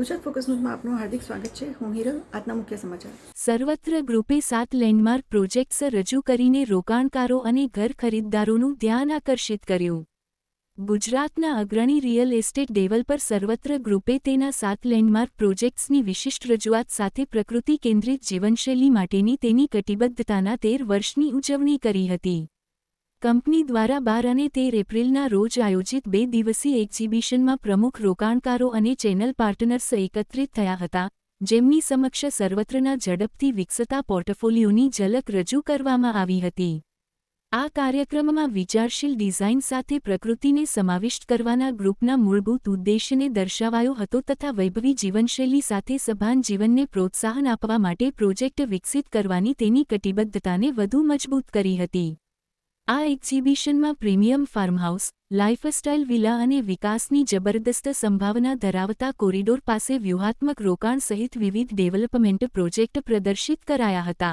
Gujarat focus ન્યૂઝમાં આપનું હાર્દિક સ્વાગત છે. હું હિરલ, આજના મુખ્ય સમાચાર. સર્વત્ર ગ્રુપે સાત લેન્ડમાર્ક પ્રોજેક્ટ્સ રજૂ કરીને રોકાણકારો અને ઘર ખરીદદારોનું ધ્યાન આકર્ષિત કર્યું. ગુજરાતના અગ્રણી રિયલ એસ્ટેટ ડેવલપર સર્વત્ર ગ્રુપે તેના સાત લેન્ડમાર્ક પ્રોજેક્ટ્સની વિશિષ્ટ રજૂઆત સાથે પ્રકૃતિ કેન્દ્રિત જીવનશૈલી માટેની તેની કટિબદ્ધતાના તેર વર્ષની ઉજવણી કરી હતી. કંપની દ્વારા બાર અને તેર એપ્રિલના રોજ આયોજિત બે દિવસીય એક્ઝિબિશનમાં પ્રમુખ રોકાણકારો અને ચેનલ પાર્ટનર્સ એકત્રિત થયા હતા, જેમની સમક્ષ સર્વત્રના ઝડપથી વિકસતા પોર્ટફોલિયોની ઝલક રજૂ કરવામાં આવી હતી. આ કાર્યક્રમમાં વિચારશીલ ડિઝાઇન સાથે પ્રકૃતિને સમાવિષ્ટ કરવાના ગ્રુપના મૂળભૂત ઉદ્દેશ્યને દર્શાવાયો હતો તથા વૈભવી જીવનશૈલી સાથે સભાન જીવનને પ્રોત્સાહન આપવા માટે પ્રોજેક્ટ વિકસિત કરવાની તેની કટિબદ્ધતાને વધુ મજબૂત કરી હતી. આ એક્ઝિબિશનમાં પ્રીમિયમ ફાર્મહાઉસ, લાઇફસ્ટાઇલ વિલા અને વિકાસની જબરદસ્ત સંભાવના ધરાવતા કોરિડોર પાસે વ્યૂહાત્મક રોકાણ સહિત વિવિધ ડેવલપમેન્ટ પ્રોજેક્ટ પ્રદર્શિત કરાયા હતા.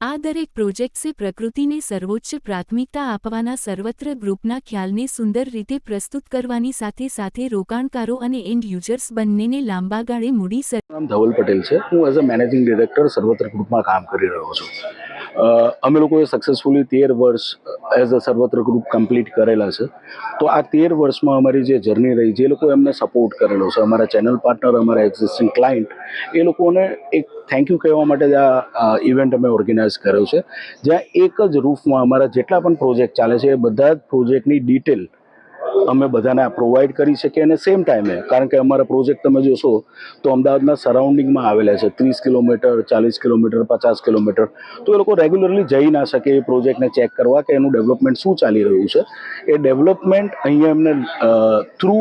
આ દરેક પ્રોજેક્ટ્સે પ્રકૃતિને સર્વોચ્ચ પ્રાથમિકતા આપવાના સર્વત્ર ગ્રુપના ખ્યાલને સુંદર રીતે પ્રસ્તુત કરવાની સાથે સાથે રોકાણકારો અને એન્ડ યુઝર્સ બંનેને લાંબા ગાળે મૂડી નામ ધવલ પટેલ છે. હું એઝ અ મેનેજિંગ ડિરેક્ટર સર્વત્ર ગ્રુપમાં કામ કરી રહ્યો છું. અમે લોકોએ સક્સેસફુલી તેર વર્ષ એઝ અ સર્વત્ર ગ્રુપ કમ્પ્લીટ કરેલા છે. તો આ તેર વર્ષમાં અમારી જે જર્ની રહી, જે લોકો એમને સપોર્ટ કરેલો છે, અમારા ચેનલ પાર્ટનર અમારા એક્ઝિસ્ટિંગ ક્લાયન્ટ એ લોકોને એક થેન્ક યુ કહેવા માટે જ આ ઇવેન્ટ અમે ઓર્ગેનાઇઝ કર્યો છે. જ્યાં એક જ રૂફમાં અમારા જેટલા પણ પ્રોજેક્ટ ચાલે છે, એ બધા જ પ્રોજેક્ટની ડિટેલ અમે બધાને પ્રોવાઈડ કરી શકીએ અને સેમ ટાઈમે કારણ કે અમારા પ્રોજેક્ટ તમે જોશો તો અમદાવાદના સરાઉન્ડિંગમાં આવેલા છે. ત્રીસ કિલોમીટર, ચાલીસ કિલોમીટર, પચાસ કિલોમીટર. તો એ લોકો રેગ્યુલરલી જઈ ના શકે એ પ્રોજેક્ટને ચેક કરવા કે એનું ડેવલપમેન્ટ શું ચાલી રહ્યું છે. એ ડેવલપમેન્ટ અહીંયા એમને થ્રુ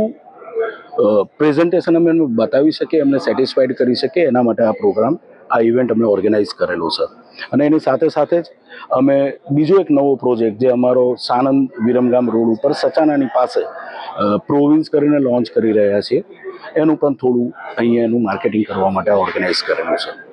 પ્રેઝન્ટેશન અમે એમને બતાવી શકીએ, એમને સેટિસ્ફાઈડ કરી શકીએ. એના માટે આ પ્રોગ્રામ આ ઇવેન્ટ અમે ઓર્ગેનાઇઝ કરેલો છે. અને એની સાથે સાથે જ અમે બીજો એક નવો પ્રોજેક્ટ જે અમારો સાણંદ વિરમગામ રોડ ઉપર સચાનાની પાસે પ્રોવિન્સ કરીને લોન્ચ કરી રહ્યા છીએ. એનું પણ થોડું અહીંયા એનું માર્કેટિંગ કરવા માટે ઓર્ગેનાઇઝ કરેલું છે.